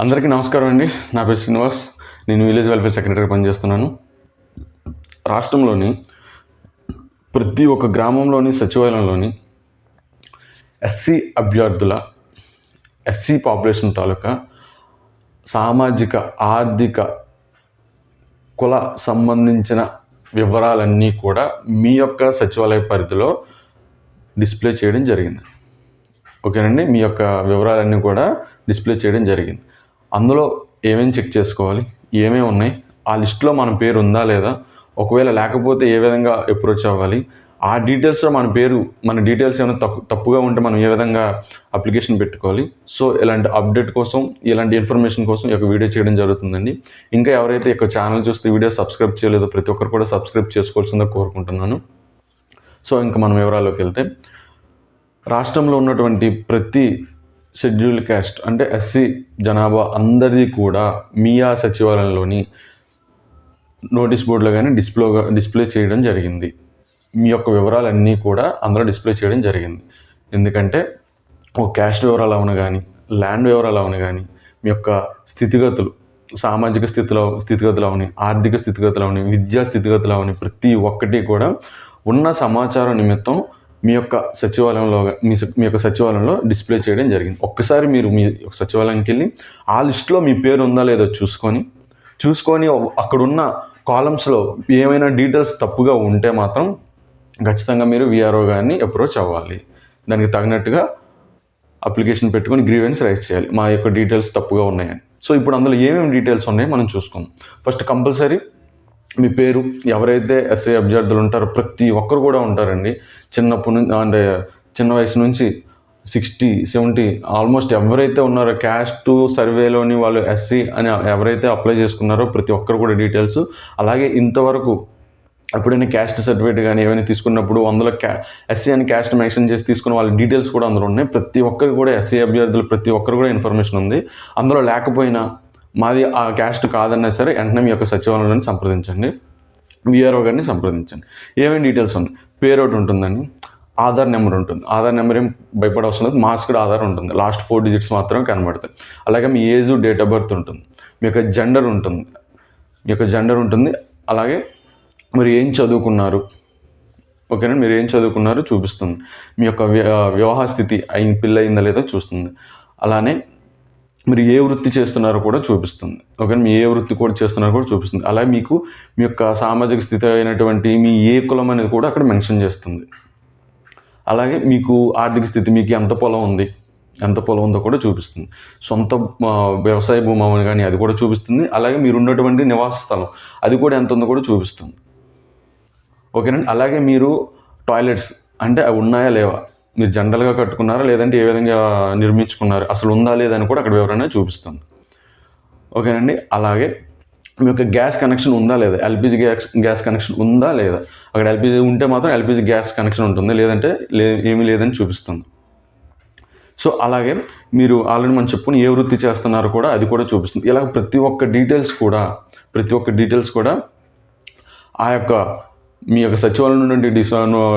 అందరికీ నమస్కారం అండి. నా పేరు శ్రీనివాస్. నేను విలేజ్ వెల్ఫేర్ సెక్రటరీగా పనిచేస్తున్నాను. రాష్ట్రంలోని ప్రతి ఒక్క గ్రామంలోని సచివాలయంలోని ఎస్సీ అభ్యర్థుల ఎస్సీ పాపులేషన్ తాలూకా సామాజిక ఆర్థిక కుల సంబంధించిన వివరాలన్నీ కూడా మీ యొక్క సచివాలయ పరిధిలో డిస్ప్లే చేయడం జరిగింది. ఓకేనండి? మీ యొక్క వివరాలన్నీ కూడా డిస్ప్లే చేయడం జరిగింది. అందులో ఏమేమి చెక్ చేసుకోవాలి? ఏమేమి ఉన్నాయి? ఆ లిస్టులో మన పేరు ఉందా లేదా? ఒకవేళ లేకపోతే ఏ విధంగా అప్రోచ్ అవ్వాలి? ఆ డీటెయిల్స్లో మన పేరు మన డీటెయిల్స్ ఏమైనా తప్పు తప్పుగా ఉంటే మనం ఏ విధంగా అప్లికేషన్ పెట్టుకోవాలి? సో ఇలాంటి అప్డేట్ కోసం ఇలాంటి ఇన్ఫర్మేషన్ కోసం ఈ యొక్క వీడియో చేయడం జరుగుతుందండి. ఇంకా ఎవరైతే ఈ ఛానల్ చూస్తే వీడియో సబ్స్క్రైబ్ చేయలేదో ప్రతి ఒక్కరు కూడా సబ్స్క్రైబ్ చేసుకోవాల్సిందో కోరుకుంటున్నాను. సో ఇంకా మనం వివరాల్లోకి వెళ్తే రాష్ట్రంలో ఉన్నటువంటి ప్రతి షెడ్యూల్ క్యాస్ట్ అంటే ఎస్సీ జనాభా అందరిది కూడా మియా సచివాలయంలోని నోటీస్ బోర్డులో కానీ డిస్ప్లోగా డిస్ప్లే చేయడం జరిగింది. మీ యొక్క వివరాలన్నీ కూడా అందులో డిస్ప్లే చేయడం జరిగింది. ఎందుకంటే ఒక క్యాస్ట్ వివరాలు అవును కానీ ల్యాండ్ వివరాలు అవును కానీ మీ యొక్క స్థితిగతులు సామాజిక స్థితిలో స్థితిగతులు అవని ఆర్థిక స్థితిగతులు అవని విద్యా స్థితిగతులు అవని ప్రతి ఒక్కటి కూడా ఉన్న సమాచారం నిమిత్తం మీ యొక్క సచివాలయంలో మీ మీ యొక్క సచివాలయంలో డిస్ప్లే చేయడం జరిగింది. ఒక్కసారి మీరు మీ యొక్క సచివాలయంకి వెళ్ళి ఆ లిస్టులో మీ పేరు ఉందా లేదో చూసుకొని చూసుకొని అక్కడున్న కాలమ్స్లో ఏమైనా డీటెయిల్స్ తప్పుగా ఉంటే మాత్రం ఖచ్చితంగా మీరు విఆర్ఓ గారిని అప్రోచ్ అవ్వాలి. దానికి తగినట్టుగా అప్లికేషన్ పెట్టుకొని గ్రీవెన్స్ రైజ్ చేయాలి. మా యొక్క డీటెయిల్స్ తప్పుగా ఉన్నాయని. సో ఇప్పుడు అందులో ఏమేమి డీటెయిల్స్ ఉన్నాయో మనం చూసుకుందాం. ఫస్ట్ కంపల్సరీ మీ పేరు ఎవరైతే ఎస్ఐ అభ్యర్థులు ఉంటారో ప్రతి ఒక్కరు కూడా ఉంటారండి. చిన్నప్పటి నుంచి అంటే చిన్న వయసు నుంచి సిక్స్టీ సెవెంటీ ఆల్మోస్ట్ ఎవరైతే ఉన్నారో క్యాస్ట్ సర్వేలోని వాళ్ళు ఎస్సీ అని ఎవరైతే అప్లై చేసుకున్నారో ప్రతి ఒక్కరు కూడా డీటెయిల్స్. అలాగే ఇంతవరకు ఎప్పుడైనా క్యాస్ట్ సర్టిఫికేట్ కానీ ఏమైనా తీసుకున్నప్పుడు అందులో క్యా ఎస్సీ అని క్యాస్ట్ మెన్షన్ చేసి తీసుకున్న వాళ్ళ డీటెయిల్స్ కూడా అందులో ఉన్నాయి. ప్రతి ఒక్కరికి కూడా ఎస్సీ అభ్యర్థులు ప్రతి ఒక్కరు కూడా ఇన్ఫర్మేషన్ ఉంది. అందులో లేకపోయినా మాది ఆ క్యాస్ట్ కాదన్నా సరే వెంటనే మీ యొక్క సచివాలయాన్ని సంప్రదించండి. విఆర్ఓ గారిని సంప్రదించండి. ఏమేమి డీటెయిల్స్ ఉన్నాయి పేరు ఒకటి ఉంటుందండి. ఆధార్ నెంబర్ ఉంటుంది. ఆధార్ నెంబర్ ఏం భయపడవసరం లేదు. మాస్క్డ్ ఆధార్ ఉంటుంది. లాస్ట్ ఫోర్ డిజిట్స్ మాత్రమే కనబడతాయి. అలాగే మీ ఏజ్ డేట్ ఆఫ్ బర్త్ ఉంటుంది. మీ యొక్క జెండర్ ఉంటుంది. మీ యొక్క జెండర్ ఉంటుంది. అలాగే మీరు ఏం చదువుకున్నారు? ఓకేనా? మీరు ఏం చదువుకున్నారో చూపిస్తుంది. మీ యొక్క వివాహ స్థితి అయిన పిల్ల అయిందా లేదో చూస్తుంది. అలానే మీరు ఏ వృత్తి చేస్తున్నారో కూడా చూపిస్తుంది. ఓకే మీ ఏ వృత్తి కూడా చేస్తున్నారో కూడా చూపిస్తుంది. అలాగే మీకు మీ యొక్క సామాజిక స్థితి అయినటువంటి మీ ఏ కులం అనేది కూడా అక్కడ మెన్షన్ చేస్తుంది. అలాగే మీకు ఆర్థిక స్థితి మీకు ఎంత పొలం ఉంది? ఎంత పొలం ఉందో కూడా చూపిస్తుంది. సొంత వ్యవసాయ భూమి కానీ అది కూడా చూపిస్తుంది. అలాగే మీరు ఉన్నటువంటి నివాస స్థలం అది కూడా ఎంత ఉందో కూడా చూపిస్తుంది. ఓకేనండి అలాగే మీరు టాయిలెట్స్ అంటే అవి ఉన్నాయా లేవా? మీరు జనరల్గా కట్టుకున్నారా? లేదంటే ఏ విధంగా నిర్మించుకున్నారు? అసలు ఉందా లేదా అని కూడా అక్కడ వివరణ చూపిస్తుంది. ఓకేనండి? అలాగే మీ యొక్క గ్యాస్ కనెక్షన్ ఉందా లేదా? ఎల్పిజి గ్యాస్ గ్యాస్ కనెక్షన్ ఉందా లేదా? అక్కడ ఎల్పిజి ఉంటే మాత్రం ఎల్పిజి గ్యాస్ కనెక్షన్ ఉంటుంది. లేదంటే లే ఏమీ లేదని చూపిస్తుంది. సో అలాగే మీరు ఆల్రెడీ మనం చెప్పుకుని ఏ వృత్తి చేస్తున్నారో కూడా అది కూడా చూపిస్తుంది. ఇలా ప్రతి ఒక్క డీటెయిల్స్ కూడా ప్రతి ఒక్క డీటెయిల్స్ కూడా ఆ యొక్క మీ యొక్క సచివాలయం నుండి డిస్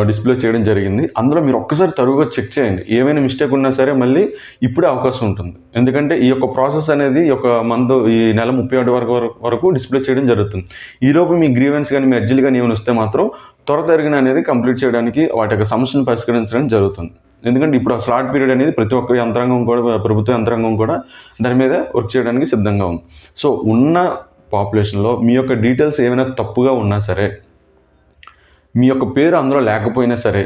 డిస్ప్లే చేయడం జరిగింది. అందులో మీరు ఒక్కసారి తరువుగా చెక్ చేయండి. ఏమైనా మిస్టేక్ ఉన్నా సరే మళ్ళీ ఇప్పుడే అవకాశం ఉంటుంది. ఎందుకంటే ఈ యొక్క ప్రాసెస్ అనేది ఈ యొక్క మంత్ ఈ నెల ముప్పై ఒకటి వరకు వరకు- డిస్ప్లే చేయడం జరుగుతుంది. ఈలోపు మీ గ్రీవెన్స్ కానీ మీ అర్జీలు కానీ ఏమైనా వస్తే మాత్రం త్వర తరిగిన అనేది కంప్లీట్ చేయడానికి వాటి యొక్క సమస్యను పరిష్కరించడం జరుగుతుంది. ఎందుకంటే ఇప్పుడు ఆ స్లాట్ పీరియడ్ అనేది ప్రతి ఒక్క యంత్రాంగం కూడా ప్రభుత్వ యంత్రాంగం కూడా దాని మీద వర్క్ చేయడానికి సిద్ధంగా ఉంది. సో ఉన్న పాపులేషన్లో మీ యొక్క డీటెయిల్స్ ఏమైనా తప్పుగా ఉన్నా సరే మీ యొక్క పేరు అందులో లేకపోయినా సరే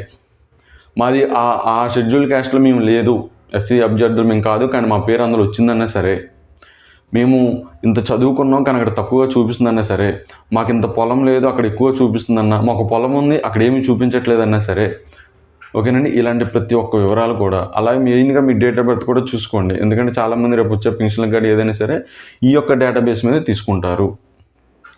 మాది ఆ ఆ షెడ్యూల్ క్యాస్ట్లో మేము లేదు. ఎస్సీ అభ్యర్థులు మేము కాదు కానీ మా పేరు అందులో వచ్చిందన్నా సరే మేము ఇంత చదువుకున్నాం కానీ అక్కడ తక్కువగా చూపిస్తుందన్నా సరే మాకు ఇంత పొలం లేదు అక్కడ ఎక్కువ చూపిస్తుందన్నా మాకు పొలం ఉంది అక్కడ ఏమీ చూపించట్లేదన్నా సరే ఓకేనండి? ఇలాంటి ప్రతి ఒక్క వివరాలు కూడా అలాగే మెయిన్గా మీ డేట్ ఆఫ్ బర్త్ కూడా చూసుకోండి. ఎందుకంటే చాలామంది రేపు వచ్చే పెన్షన్ కార్డు ఏదైనా సరే ఈ యొక్క డేటాబేస్ మీద తీసుకుంటారు.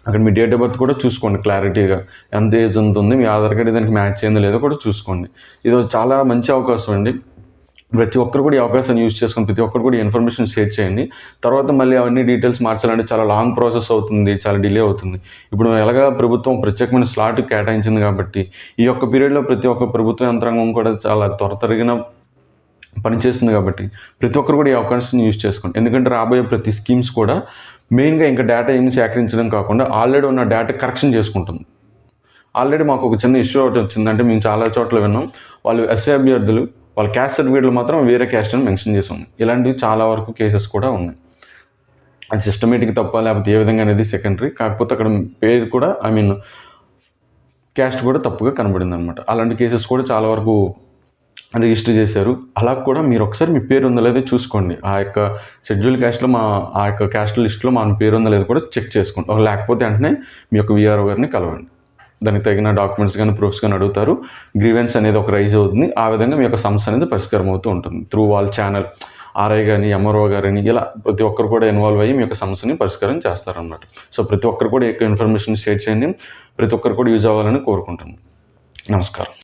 అక్కడ మీ డేట్ ఆఫ్ బర్త్ కూడా చూసుకోండి క్లారిటీగా. ఎంత ఏజ్ ఎంత ఉంది మీ ఆధార్ కార్డ్ దానికి మ్యాచ్ అయిందో లేదో కూడా చూసుకోండి. ఇది చాలా మంచి అవకాశం అండి. ప్రతి ఒక్కరు కూడా ఈ అవకాశాన్ని యూజ్ చేసుకుని ప్రతి ఒక్కరు కూడా ఇన్ఫర్మేషన్ షేర్ చేయండి. తర్వాత మళ్ళీ అవన్నీ డీటెయిల్స్ మార్చాలంటే చాలా లాంగ్ ప్రాసెస్ అవుతుంది చాలా డిలే అవుతుంది. ఇప్పుడు ఎలాగా ప్రభుత్వం ప్రత్యేకమైన స్లాట్ కేటాయించింది కాబట్టి ఈ యొక్క పీరియడ్లో ప్రతి ఒక్క ప్రభుత్వ యంత్రాంగం కూడా చాలా త్వర తరిగిన పనిచేస్తుంది కాబట్టి ప్రతి ఒక్కరు కూడా ఈ అవకాశాన్ని యూజ్ చేసుకోండి. ఎందుకంటే రాబోయే ప్రతి స్కీమ్స్ కూడా మెయిన్గా ఇంకా డేటా ఏమి సేకరించడం కాకుండా ఆల్రెడీ ఉన్న డేటా కరెక్షన్ చేసుకుంటుంది. ఆల్రెడీ మాకు ఒక చిన్న ఇష్యూ ఒకటి వచ్చిందంటే మేము చాలా చోట్ల విన్నాం. వాళ్ళు ఎస్ఏ అభ్యర్థులు వాళ్ళ క్యాస్ట్ సర్టిఫికేట్లు మాత్రం వేరే క్యాస్ట్ అని మెన్షన్ చేసి ఉంది ఇలాంటివి చాలా వరకు కేసెస్ కూడా ఉన్నాయి. అది సిస్టమేటిక్ తప్ప లేకపోతే ఏ విధంగా అనేది సెకండరీ. కాకపోతే అక్కడ పేరు కూడా ఐ మీన్ క్యాస్ట్ కూడా తప్పుగా కనబడింది అనమాట అలాంటి కేసెస్ కూడా చాలా వరకు రిజిస్టర్ చేశారు. అలా కూడా మీరు ఒకసారి మీ పేరు ఉందో లేదో చూసుకోండి. ఆ యొక్క షెడ్యూల్ క్యాస్ట్లో మా ఆ యొక్క క్యాస్ట్ లిస్ట్లో మన పేరు ఉందో లేదో కూడా చెక్ చేసుకోండి లేకపోతే వెంటనే మీ యొక్క విఆర్ఓ గారిని కలవండి. దానికి తగిన డాక్యుమెంట్స్ కానీ ప్రూఫ్స్ కానీ అడుగుతారు. గ్రీవెన్స్ అనేది ఒక రైజ్ అవుతుంది. ఆ విధంగా మీ యొక్క సమస్య అనేది పరిష్కారం అవుతూ ఉంటుంది. త్రూ వాళ్ళ ఛానల్ ఆర్ఐ కానీ ఎంఆర్ఓ గారని ఇలా ప్రతి ఒక్కరు కూడా ఇన్వాల్వ్ అయ్యి మీ యొక్క సమస్యని పరిష్కారం చేస్తారన్నమాట. సో ప్రతి ఒక్కరు కూడా యొక్క ఇన్ఫర్మేషన్ షేర్ చేయండి. ప్రతి ఒక్కరు కూడా యూజ్ అవ్వాలని కోరుకుంటున్నాను నమస్కారం.